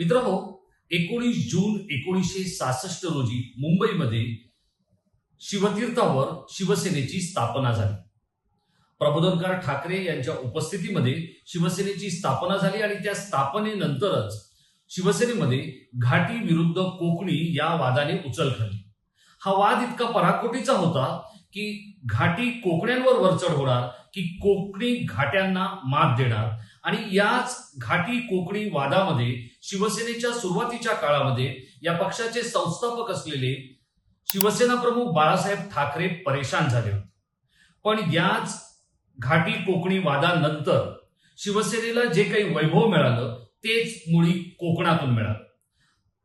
मित्रांनो एकोणीस जून एकोणीसशे सहासष्ट रोजी मुंबईमध्ये शिवतीर्थावर शिवसेनेची स्थापना झाली. प्रबोधनकार ठाकरे यांच्या उपस्थितीमध्ये शिवसेनेची स्थापना झाली आणि त्या स्थापनेनंतरच शिवसेनेमध्ये घाटी विरुद्ध कोकणी या वादाने उचल खाल्ली हा वाद इतका पराकोटीचा होता की घाटी कोकण्यांवर वरचढ होणार की कोकणी घाट्यांना मात देणार आणि याच घाटी कोकणी वादामध्ये शिवसेनेच्या सुरुवातीच्या काळामध्ये या पक्षाचे संस्थापक असलेले शिवसेना प्रमुख बाळासाहेब ठाकरे परेशान झाले होते. पण याच घाटी कोकणी वादानंतर शिवसेनेला जे काही वैभव मिळालं तेच मुळी कोकणातून मिळालं.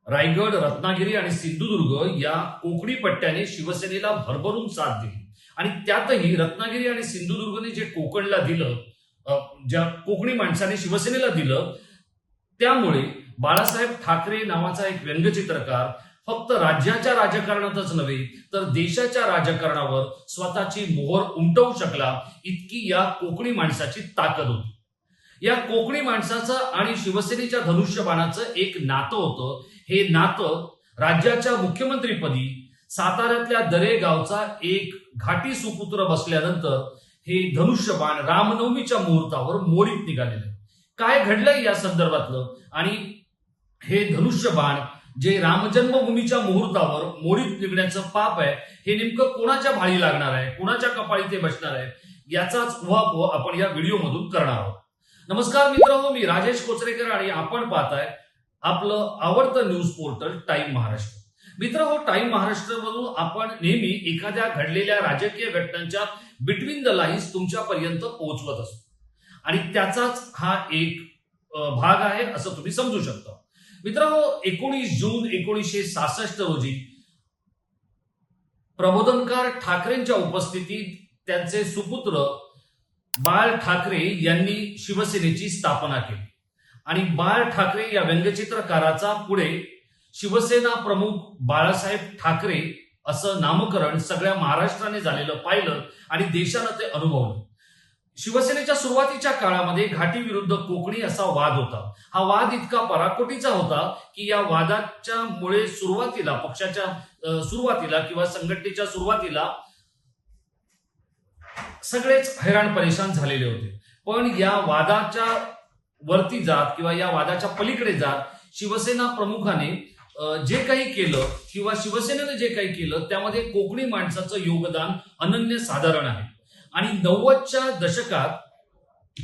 रायगड रत्नागिरी आणि सिंधुदुर्ग या कोकणी पट्ट्याने शिवसेनेला भरभरून साथ दिली. आणि त्यातही रत्नागिरी आणि सिंधुदुर्गने जे कोकणला दिलं ज्या कोकणी माणसाने शिवसेनेला दिलं त्यामुळे बाळासाहेब ठाकरे नावाचा एक व्यंगचित्रकार फक्त राज्याच्या राजकारणातच नव्हे तर देशाच्या राजकारणावर स्वतःची मोहर उमटवू शकला इतकी या कोकणी माणसाची ताकद होती. या कोकणी माणसाचं आणि शिवसेनेच्या धनुष्यबाणाचं एक नातं होतं. हे नातं राज्याच्या मुख्यमंत्रीपदी साताऱ्यातल्या दरे गावचा एक घाटी सुपुत्र बसल्यानंतर हे धनुष्यबाण रामनवमीच्या मुहूर्तावर मोरीत निघालेलं. काय घडलंय या संदर्भातलं? आणि हे धनुष्य बाण जे रामजन्मभूमीच्या मुहूर्तावर मोडीत निघण्याचं पाप आहे हे नेमकं कोणाच्या भाळी लागणार आहे? कोणाच्या कपाळी ते बसणार आहे? याचाच उहापोह आपण या व्हिडिओमधून करणार आहोत. नमस्कार मित्रांनो मी राजेश कोचरेकर आणि आपण पाहताय आपलं आवडतं न्यूज पोर्टल टाइम महाराष्ट्र. मित्र हो टाइम महाराष्ट्रमधून आपण नेहमी एखाद्या घडलेल्या राजकीय घटनांच्या बिटवीन द लाईन्स तुमच्यापर्यंत पोहोचवत असतो. आणि त्याचाच हा एक भाग आहे असं तुम्ही समजू शकता. मित्रांनो एकोणीस जून एकोणीसशे सहासष्ट रोजी प्रबोधनकार ठाकरेंच्या उपस्थितीत त्यांचे सुपुत्र बाळ ठाकरे यांनी शिवसेनेची स्थापना केली. आणि बाळ ठाकरे या व्यंगचित्रकाराचा पुढे शिवसेना प्रमुख बाळासाहेब ठाकरे असं नामकरण सगळ्या महाराष्ट्राने झालेलं पाहिलं आणि देशानं ते अनुभवलं. शिवसेनेच्या सुरुवातीच्या काळामध्ये घाटी विरुद्ध कोकणी असा वाद होता. हा वाद इतका पराकोटीचा होता की या वादाच्या मुळे सुरुवातीला पक्षाच्या सुरुवातीला किंवा संघटनेच्या सुरुवातीला सगळेच हैराण परेशान झालेले होते. पण या वादाच्या वरती जात किंवा या वादाच्या पलीकडे जात शिवसेना प्रमुखाने जे काही केलं किंवा शिवसेनेने जे काही केलं त्यामध्ये कोकणी माणसाचं योगदान अनन्य साधारण आहे. आणि नव्वदच्या दशकात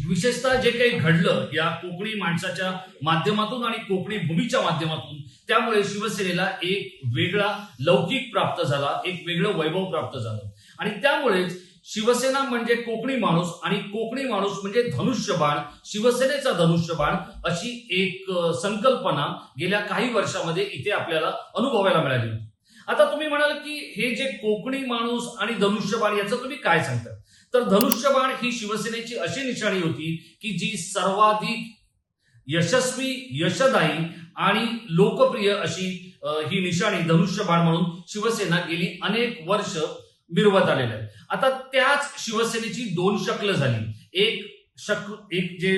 विशेषतः जे काही घडलं या कोकणी माणसाच्या माध्यमातून आणि कोकणी भूमीच्या माध्यमातून त्यामुळे शिवसेनेला एक वेगळा लौकिक प्राप्त झाला एक वेगळं वैभव प्राप्त झालं. आणि त्यामुळेच शिवसेना म्हणजे कोकणी माणूस आणि कोकणी माणूस म्हणजे धनुष्यबाण शिवसेनेचा धनुष्यबाण अशी एक संकल्पना गेल्या काही वर्षामध्ये इथे आपल्याला अनुभवायला मिळाली होती. आता तुम्ही म्हणाल की हे जे कोकणी माणूस आणि धनुष्यबाण याचं तुम्ही काय सांगता? तर धनुष्यबाण ही शिवसेनेची अशी निशाणी होती की जी सर्वाधिक यशस्वी यशदायी आणि लोकप्रिय अशी ही निशाणी धनुष्यबाण म्हणून शिवसेना गेली अनेक वर्ष मिरवत आलेलं आहे. आता त्याच शिवसेनेची दोन शक्ल झाली. एक शक एक जे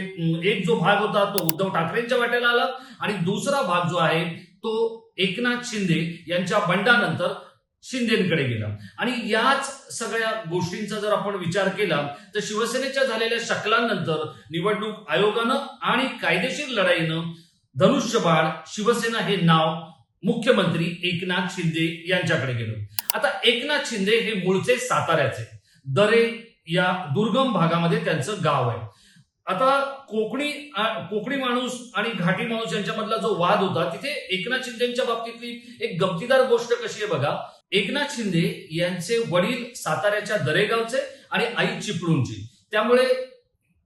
एक जो भाग होता तो उद्धव ठाकरेंच्या वाट्याला आला आणि दुसरा भाग जो आहे तो एकनाथ शिंदे यांच्या बंडानंतर शिंदेकडे गेला. आणि याच सगळ्या गोष्टींचा जर आपण विचार केला तर शिवसेनेच्या झालेल्या शकलांनंतर निवडणूक आयोगानं आणि कायदेशीर लढाईनं धनुष्यबाळ शिवसेना हे नाव मुख्यमंत्री एकनाथ शिंदे यांच्याकडे गेलं. आता एकनाथ शिंदे हे मूळचे साताऱ्याचे. दरे या दुर्गम भागामध्ये त्यांचं गाव आहे. आता कोकणी कोकणी माणूस आणि घाटी माणूस यांच्यामधला जो वाद होता तिथे एकनाथ शिंदेच्या बाबतीतली एक गमतीदार गोष्ट कशी आहे बघा? एकनाथ शिंदे यांचे वडील साताऱ्याच्या दरेगावचे आणि आई चिपळूणची. त्यामुळे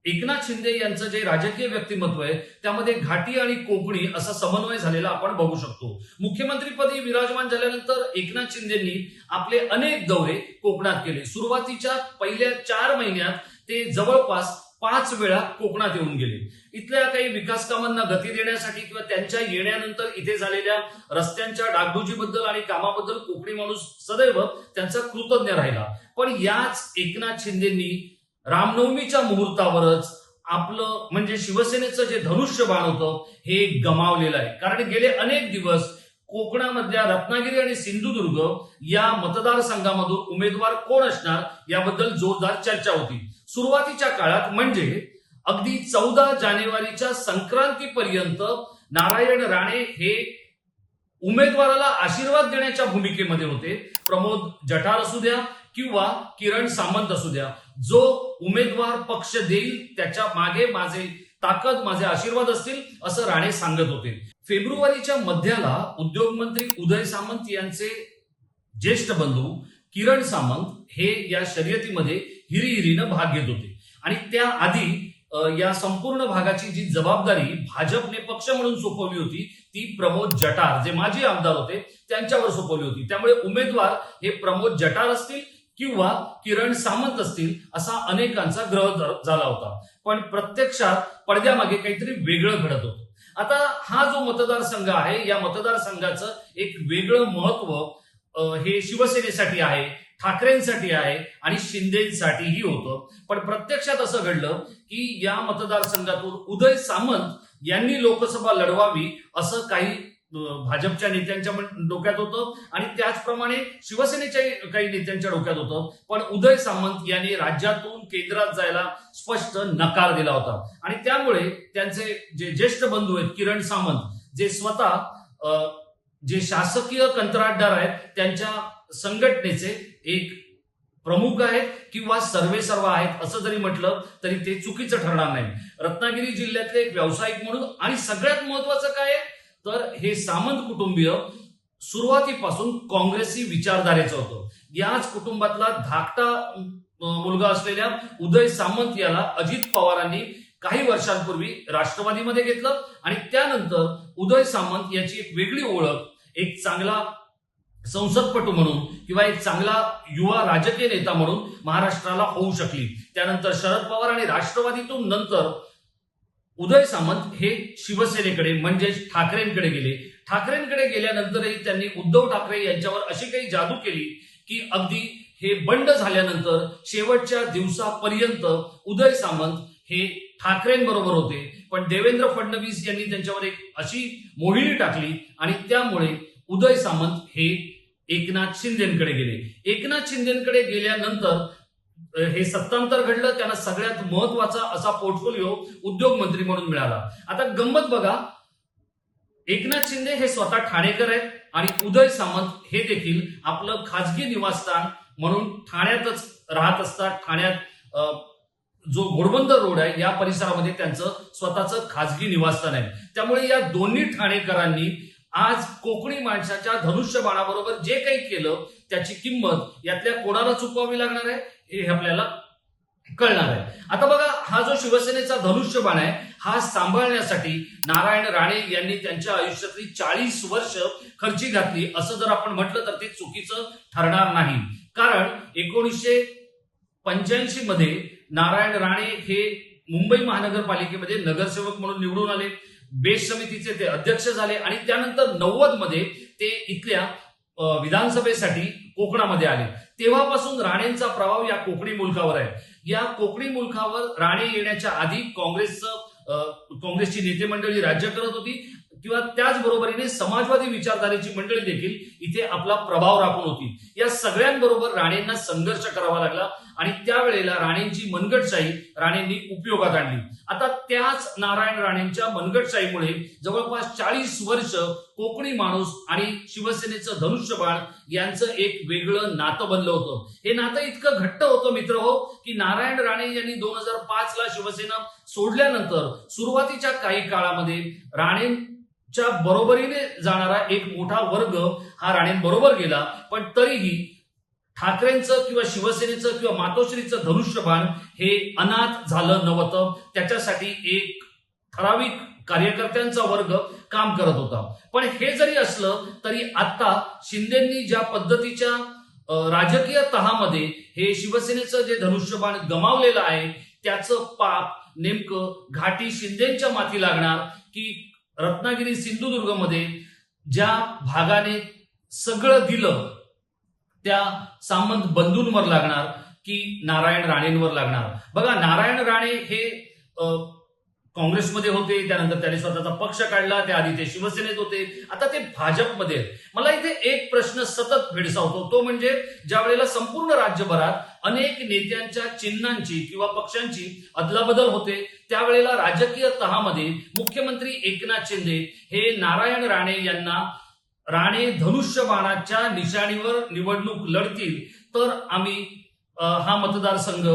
एकनाथ शिंदे यांचं जे राजकीय व्यक्तिमत्व आहे त्यामध्ये घाटी आणि कोकणी असा समन्वय झालेला आपण बघू शकतो. मुख्यमंत्रीपदी विराजमान झाल्यानंतर एकनाथ शिंदेनी आपले अनेक दौरे कोकणात केले. सुरुवातीच्या पहिल्या चार महिन्यात ते जवळपास पाच वेळा कोकणात येऊन गेले. इथल्या काही विकास कामांना गती देण्यासाठी किंवा त्यांच्या येण्यानंतर इथे झालेल्या रस्त्यांच्या डागडुजीबद्दल आणि कामाबद्दल कोकणी माणूस सदैव त्यांचा कृतज्ञ राहिला. पण याच एकनाथ शिंदेंनी रामनवमीच्या मुहूर्तावरच आपलं म्हणजे शिवसेनेचं जे धनुष्य बाण होतं हे गमावलेलं आहे. कारण गेले अनेक दिवस कोकणामधल्या रत्नागिरी आणि सिंधुदुर्ग या मतदारसंघामधून उमेदवार कोण असणार याबद्दल जोरदार चर्चा होती. सुरुवातीच्या काळात म्हणजे अगदी चौदा जानेवारीच्या संक्रांतीपर्यंत नारायण राणे हे उमेदवाराला आशीर्वाद देण्याच्या भूमिकेमध्ये होते. प्रमोद जठार असू द्या किंवा किरण सामंत असू द्या जो उमेदवार पक्ष देईल त्याच्यामागे माझे ताकद माझे आशीर्वाद असतील असं राणे सांगत होते. फेब्रुवारीच्या मध्याला उद्योगमंत्री उदय सामंत यांचे ज्येष्ठ बंधू किरण सामंत हे या शर्यतीमध्ये हिरिहिरीनं भाग घेत होते. आणि त्याआधी आधी या संपूर्ण भागाची जी जबाबदारी भाजपने पक्ष म्हणून सोपवली होती ती प्रमोद जटार जे माजी आमदार होते त्यांच्यावर सोपवली होती. त्यामुळे उमेदवार हे प्रमोद जटार असतील किंवा किरण सामंत असतील असा अनेकांचा ग्रह झाला होता. पण प्रत्यक्षात पडद्यामागे काहीतरी वेगळं घडत होतं. आता हा जो मतदारसंघ आहे या मतदारसंघाचं एक वेगळं महत्त्व हे शिवसेनेसाठी आहे ठाकरेंसाठी आहे आणि शिंदेसाठीही होतं. पण प्रत्यक्षात असं घडलं की या मतदारसंघातून उदय सामंत यांनी लोकसभा लढवावी असं काही भाजपच्या नेत्यांच्या डोक्यात होतं आणि त्याचप्रमाणे शिवसेनेच्या काही नेत्यांच्या डोक्यात होतं. पण उदय सामंत यांनी राज्यातून केंद्रात जायला स्पष्ट नकार दिला होता. आणि त्यामुळे त्यांचे जे ज्येष्ठ बंधू आहेत किरण सामंत जे स्वतः जे शासकीय कंत्राटदार आहेत त्यांच्या संघटनेचे एक प्रमुख आहेत किंवा सर्वे सर्व आहेत असं जरी म्हटलं तरी ते चुकीचं ठरणार नाही. रत्नागिरी जिल्ह्यातले एक व्यावसायिक म्हणून आणि सगळ्यात महत्वाचं काय आहे? तर हे सामंत कुटुंबीय सुरुवातीपासून काँग्रेसी विचारधारेचं होतं. याच कुटुंबातला धाकटा मुलगा असलेल्या उदय सामंत याला अजित पवारांनी काही वर्षांपूर्वी राष्ट्रवादीमध्ये घेतलं आणि त्यानंतर उदय सामंत याची एक वेगळी ओळख एक चांगला संसदपटू म्हणून किंवा एक चांगला युवा राजकीय नेता म्हणून महाराष्ट्राला होऊ शकली. त्यानंतर शरद पवार आणि राष्ट्रवादीतून नंतर उदय सामंत हे शिवसेनेकडे म्हणजेच ठाकरेंकडे गेले. ठाकरेंकडे गेल्यानंतरही त्यांनी उद्धव ठाकरे यांच्यावर अशी काही जादू केली की अगदी हे बंड झाल्यानंतर शेवटच्या दिवसापर्यंत उदय सामंत हे ठाकरेंबरोबर होते. पण देवेंद्र फडणवीस यांनी त्यांच्यावर एक अशी मोहिनी टाकली आणि त्यामुळे उदय सामंत हे एकनाथ शिंदेकडे गेले. एकनाथ शिंदेकडे गेल्यानंतर हे सत्तांतर घडलं त्यांना सगळ्यात महत्त्वाचा असा पोर्टफोलिओ उद्योग मंत्री म्हणून मिळाला. आता गंमत बघा एकनाथ शिंदे हे स्वतः ठाणेकर आहेत आणि उदय सामंत हे देखील आपलं खाजगी निवासस्थान म्हणून ठाण्यातच राहत असतात. ठाण्यात जो घोडबंदर रोड आहे या परिसरामध्ये त्यांचं स्वतःचं खाजगी निवासस्थान आहे. त्यामुळे या दोन्ही ठाणेकरांनी आज कोकणी माणसाच्या धनुष्यबाणाबरोबर जे काही केलं त्याची किंमत यातल्या कोणाला चुकवावी लागणार आहे हे आपल्याला कळणार आहे. आता बघा हा जो शिवसेनेचा धनुष्यबाण आहे हा सांभाळण्यासाठी नारायण राणे यांनी त्यांच्या आयुष्यातली चाळीस वर्ष खर्ची घातली. असं जर आपण म्हटलं तर ते चुकीचं ठरणार नाही. कारण एकोणीसशे पंच्याऐंशी मध्ये नारायण राणे हे मुंबई महानगरपालिकेमध्ये नगरसेवक म्हणून निवडून आले. बेस समितीचे ते अध्यक्ष झाले आणि त्यानंतर नव्वदमध्ये ते इथल्या विधानसभेसाठी कोकणामध्ये आले. तेव्हापासून राणेंचा प्रभाव या कोकणी मुलकावर आहे. या कोकणी मुलकावर राणे येण्याच्या आधी काँग्रेसचं काँग्रेसची नेते मंडळी राज्य करत होती. किंवा त्याचबरोबरीने समाजवादी विचारधारेची मंडळी देखील इथे आपला प्रभाव राखून होती. या सगळ्यांबरोबर राणेंना संघर्ष करावा लागला आणि त्यावेळेला राणेंची मनगटशाही राणेंनी उपयोगात आणली. आता त्याच नारायण राणेंच्या मनगटशाहीमुळे जवळपास चाळीस वर्ष कोकणी माणूस आणि शिवसेनेचं धनुष्यबाण यांचं एक वेगळं नातं बनलं होतं. हे नातं इतकं घट्ट होतं मित्र हो की नारायण राणे यांनी दोन हजार पाच ला शिवसेना सोडल्यानंतर सुरुवातीच्या काही काळामध्ये च्या बरोबरीने जाणारा एक मोठा वर्ग हा राणेंबरोबर गेला. पण तरीही ठाकरेंचं किंवा शिवसेनेचं किंवा मातोश्रीचं धनुष्यबाण हे अनाथ झालं नव्हतं. त्याच्यासाठी एक ठराविक कार्यकर्त्यांचा वर्ग काम करत होता. पण हे जरी असलं तरी आता शिंदेंनी ज्या पद्धतीच्या राजकीय तहामध्ये हे शिवसेनेचं जे धनुष्यबाण गमावलेलं आहे त्याचं पाप नेमकं घाटी शिंदेच्या माथी लागणार की रत्नागिरी सिंधुदुर्गमध्ये ज्या भागाने सगळं दिलं त्या सामंत बंधूंवर लागणार की नारायण राणेंवर लागणार? बघा नारायण राणे हे काँग्रेसमध्ये होते त्यानंतर त्याने स्वतःचा पक्ष काढला त्याआधी ते शिवसेनेत होते आता ते भाजपमध्ये मला इथे एक प्रश्न सतत भेडसावतो तो म्हणजे ज्या वेळेला संपूर्ण राज्यभरात अनेक नेत्यांच्या चिन्हांची किंवा पक्षांची अदलाबदल होते. त्यावेळेला राजकीय तहामध्ये मुख्यमंत्री एकनाथ शिंदे हे नारायण राणे यांना राणे धनुष्यबाणाच्या निशाणीवर निवडणूक लढतील. तर आम्ही हा मतदारसंघ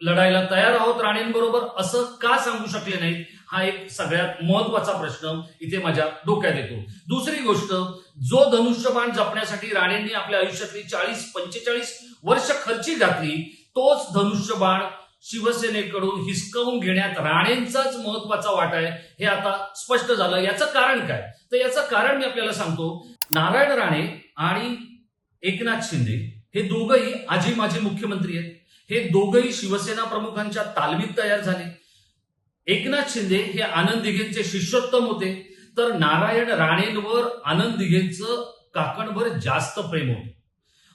लढायला तयार आहोत राणेंबरोबर. असं का सांगू शकले नाहीत? हा एक सगळ्यात महत्त्वाचा प्रश्न इथे माझ्या डोक्यात येतो. दुसरी गोष्ट जो धनुष्यबाण जपण्यासाठी राणेंनी आपल्या आयुष्यातली चाळीस पंचेचाळीस वर्ष खर्ची घातली तोच धनुष्यबाण शिवसेनेकडून हिसकावून घेण्यात राणेंचाच महत्त्वाचा वाटा आहे हे आता स्पष्ट झालं. याचं कारण काय? तर याचं कारण मी आपल्याला सांगतो. नारायण राणे आणि एकनाथ शिंदे हे दोघंही आजी माजी मुख्यमंत्री आहेत. हे दोघंही शिवसेना प्रमुखांच्या तालमीत तयार झाले. एकनाथ शिंदे हे आनंद दिघेंचे शिष्योत्तम होते. तर नारायण राणेंवर आनंद दिघेंचं काकणभर जास्त प्रेम होतं.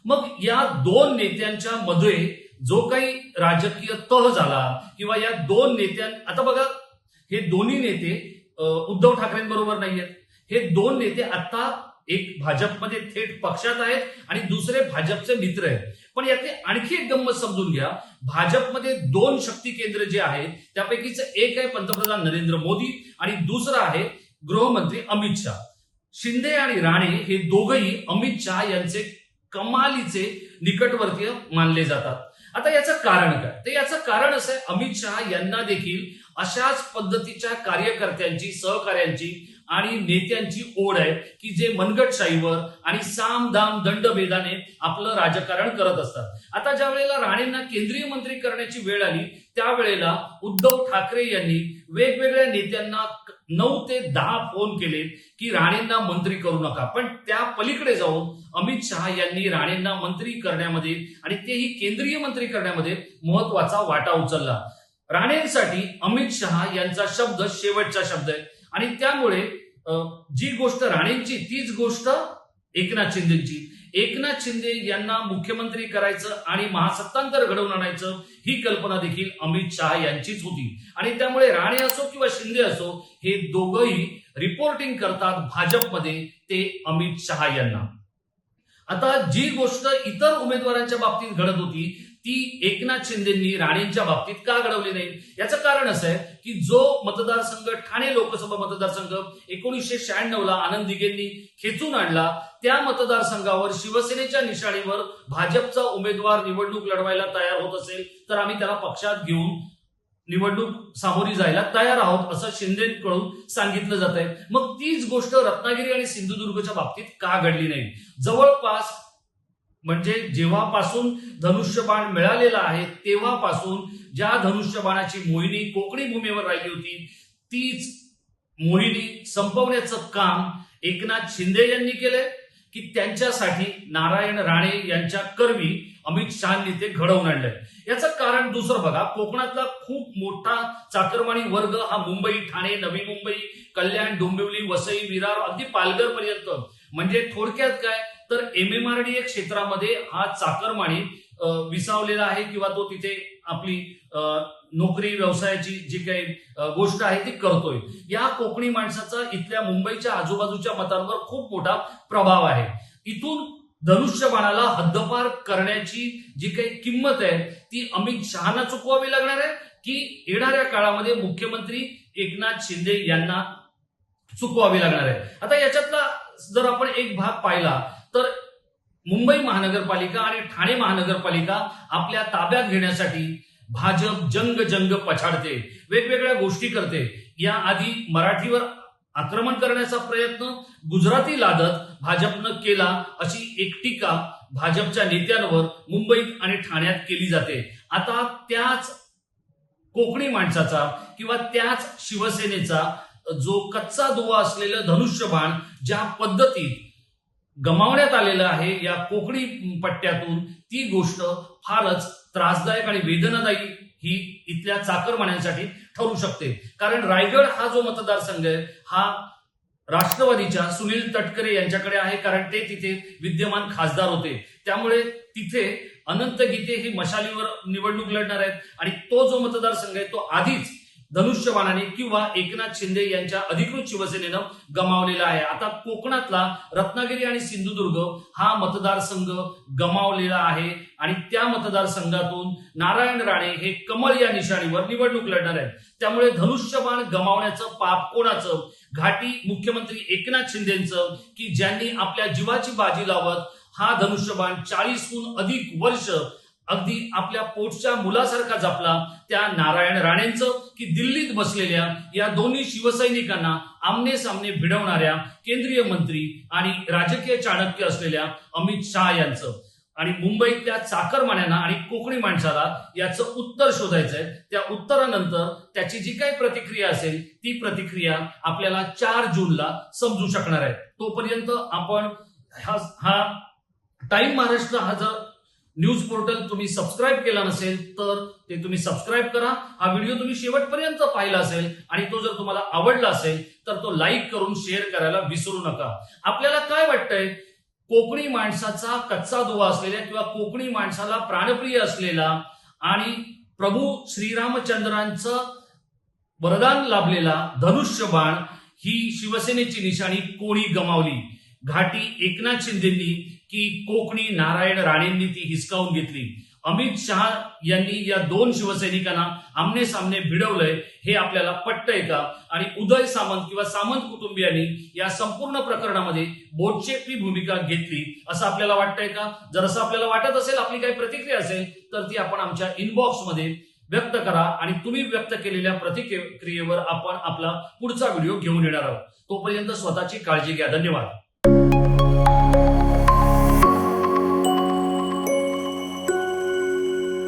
मग या दोन नेत्यांच्या मध्ये जो काही राजकीय तह झाला किंवा या दोन नेत्यां आता बघा हे दोन्ही नेते उद्धव ठाकरेंबरोबर नाही आहेत हे दोन नेते आता एक भाजपमध्ये थेट पक्षात आहेत आणि दुसरे भाजपचे मित्र आहेत. पण यातली आणखी एक गंमत समजून घ्या. भाजपमध्ये दोन शक्ती केंद्र जे आहेत त्यापैकीच एक आहे पंतप्रधान नरेंद्र मोदी आणि दुसरं आहे गृहमंत्री अमित शहा. शिंदे आणि राणे हे दोघही अमित शहा यांचे कमालीचे निकटवर्तीय मानले जातात. आता याचं कारण काय? तर याचं कारण असं आहे अमित शहा यांना देखील अशाच पद्धतीच्या कार्यकर्त्यांची सहकार्यांची आणि नेत्यांची ओढ आहे की जे मनगटशाहीवर आणि साम दाम दंडभेदाने आपलं राजकारण करत असतात. आता ज्या वेळेला राणेंना केंद्रीय मंत्री करण्याची वेळ आली त्यावेळेला उद्धव ठाकरे यांनी वेगवेगळ्या नेत्यांना नऊ ते दहा फोन केले की राणेंना मंत्री करू नका. पण त्या पलीकडे जाऊन अमित शहा यांनी राणेंना मंत्री करण्यामध्ये आणि तेही केंद्रीय मंत्री करण्यामध्ये महत्त्वाचा वाटा उचलला. राणेंसाठी अमित शहा यांचा शब्द शेवटचा शब्द आहे. आणि त्यामुळे जी गोष्ट राणेंची तीच गोष्ट एकनाथ शिंदेची. एकनाथ शिंदे यांना मुख्यमंत्री करायचं आणि महासत्तांतर घडवून आणायचं ही कल्पना देखील अमित शहा यांचीच होती. आणि त्यामुळे राणे असो किंवा शिंदे असो हे दोघही रिपोर्टिंग करतात भाजपमध्ये ते अमित शहा यांना. आता जी गोष्ट इतर उमेदवारांच्या बाबतीत घडत होती ती एकनाथ शिंदेंनी राणेंच्या बाबतीत का घडवली नाही? याचं कारण असं आहे की जो मतदारसंघ ठाणे लोकसभा मतदारसंघ एकोणीसशे शहाण्णव ला आनंद दिघेंनी खेचून आणला त्या मतदारसंघावर शिवसेनेच्या निशाणीवर भाजपचा उमेदवार निवडणूक लढवायला तयार होत असेल तर आम्ही त्याला पक्षात घेऊन निवडणूक सामोरी जायला तयार आहोत असं शिंदेकडून सांगितलं जात आहे मग तीच गोष्ट रत्नागिरी आणि सिंधुदुर्गच्या बाबतीत का घडली नाही? जवळपास म्हणजे जेव्हापासून धनुष्यबाण मिळालेला आहे तेव्हापासून ज्या धनुष्यबाणाची मोहिनी कोकणी भूमीवर राहिली होती तीच मोहिनी संपवण्याचं काम एकनाथ शिंदे यांनी केलंय की त्यांच्यासाठी नारायण राणे यांच्या कर्मी अमित शहानी ते घडवून आणलंय. याचं कारण दुसरं बघा कोकणातला खूप मोठा चाकरमाणी वर्ग हा मुंबई ठाणे नवी मुंबई कल्याण डोंबिवली वसई विरार अगदी पालघर पर्यंत म्हणजे थोडक्यात काय तर एम एम क्षेत्रामध्ये हा चाकरमानी विसावलेला आहे किंवा तो तिथे आपली नोकरी व्यवसायाची जी काही गोष्ट आहे ती करतोय. या कोकणी माणसाचा इथल्या मुंबईच्या आजूबाजूच्या मतांवर खूप मोठा प्रभाव आहे. इथून धनुष्यबाणाला हद्दपार करण्याची जी काही किंमत आहे ती अमित शहाना चुकवावी लागणार आहे की येणाऱ्या काळामध्ये मुख्यमंत्री एकनाथ शिंदे यांना चुकवावी लागणार आहे? आता याच्यातला जर आपण एक भाग पाहिला तर मुंबई महानगरपालिका आणि ठाणे महानगरपालिका आपल्या ताब्यात घेण्यासाठी भाजप जंग जंग पछाडते वेगवेगळ्या गोष्टी करते. या आधी मराठीवर आक्रमण करण्याचा प्रयत्न गुजराती लादत भाजपनं केला अशी एक टीका भाजपच्या नेत्यांवर मुंबईत आणि ठाण्यात केली जाते. आता त्याच कोकणी माणसाचा किंवा त्याच शिवसेनेचा जो कच्चा दुवा असलेलं धनुष्यबाण ज्या पद्धतीत गमावण्यात आलेलं आहे या कोकणी पट्ट्यातून ती गोष्ट फारच त्रासदायक आणि वेदनादायी ही इथल्या चाकरमान्यांसाठी ठरू शकते. कारण रायगड हा जो मतदारसंघ आहे हा राष्ट्रवादीच्या सुनील तटकरे यांच्याकडे आहे कारण ते तिथे विद्यमान खासदार होते. त्यामुळे तिथे अनंत गीते हे मशालीवर निवडणूक लढणार आहेत आणि तो जो मतदारसंघ आहे तो आधीच धनुष्यबाणाने किंवा एकनाथ शिंदे यांच्या अधिकृत शिवसेनेनं गमावलेला आहे. आता कोकणातला रत्नागिरी आणि सिंधुदुर्ग हा मतदारसंघ गमावलेला आहे आणि त्या मतदारसंघातून नारायण राणे हे कमल या निशाणीवर निवडणूक लढणार आहेत. त्यामुळे धनुष्यबाण गमावण्याचं पाप कोणाचं? घाटी मुख्यमंत्री एकनाथ शिंदेचं की ज्यांनी आपल्या जीवाची बाजी लावत हा धनुष्यबाण चाळीसहून अधिक वर्ष अगदी आपल्या पोटच्या मुलासारखा जपला त्या नारायण राणेंचं की दिल्लीत बसलेल्या या दोन्ही शिवसैनिकांना आमने सामने भिडवणाऱ्या केंद्रीय मंत्री आणि राजकीय चाणक्य असलेल्या अमित शहा यांचं. आणि मुंबईतल्या चाकरमान्यांना आणि कोकणी माणसाला याचं उत्तर शोधायचंय. त्या उत्तरानंतर त्याची जी काही प्रतिक्रिया असेल ती प्रतिक्रिया आपल्याला चार जूनला समजू शकणार आहे. तोपर्यंत आपण हा हा टाइम महाराष्ट्र हा जर न्यूज पोर्टल तुम्ही सबस्क्राईब केला नसेल तर ते तुम्ही सबस्क्राईब करा. हा व्हिडिओ तुम्ही शेवटपर्यंत पाहिला असेल आणि तो जर तुम्हाला आवडला असेल तर तो लाईक करून शेअर करायला विसरू नका. आपल्याला काय वाटतंय? कोकणी माणसाचा कच्चा दुवा असलेल्या किंवा कोकणी माणसाला प्राणप्रिय असलेला आणि प्रभू श्रीरामचंद्रांचं वरदान लाभलेला धनुष्यबाण ही शिवसेनेची निशाणी कोणी गमावली. घाटी एकनाथ शिंदेंनी की कोकणी नारायण राणेंनी ती हिसकावून घेतली. अमित शहा यांनी या दोन शिवसैनिकांना आमने सामने भिडवलंय हे आपल्याला पटतंय का? आणि उदय सामंत किंवा सामंत कुटुंबियांनी या संपूर्ण प्रकरणामध्ये बोटचेपी भूमिका घेतली असं आपल्याला वाटतंय का? जर असं आपल्याला वाटत असेल आपली काही प्रतिक्रिया असेल तर ती आपण आमच्या इनबॉक्समध्ये व्यक्त करा आणि तुम्ही व्यक्त केलेल्या प्रतिक्रियेवर आपण आपला पुढचा व्हिडिओ घेऊन येणार आहोत. तोपर्यंत स्वतःची काळजी घ्या. धन्यवाद.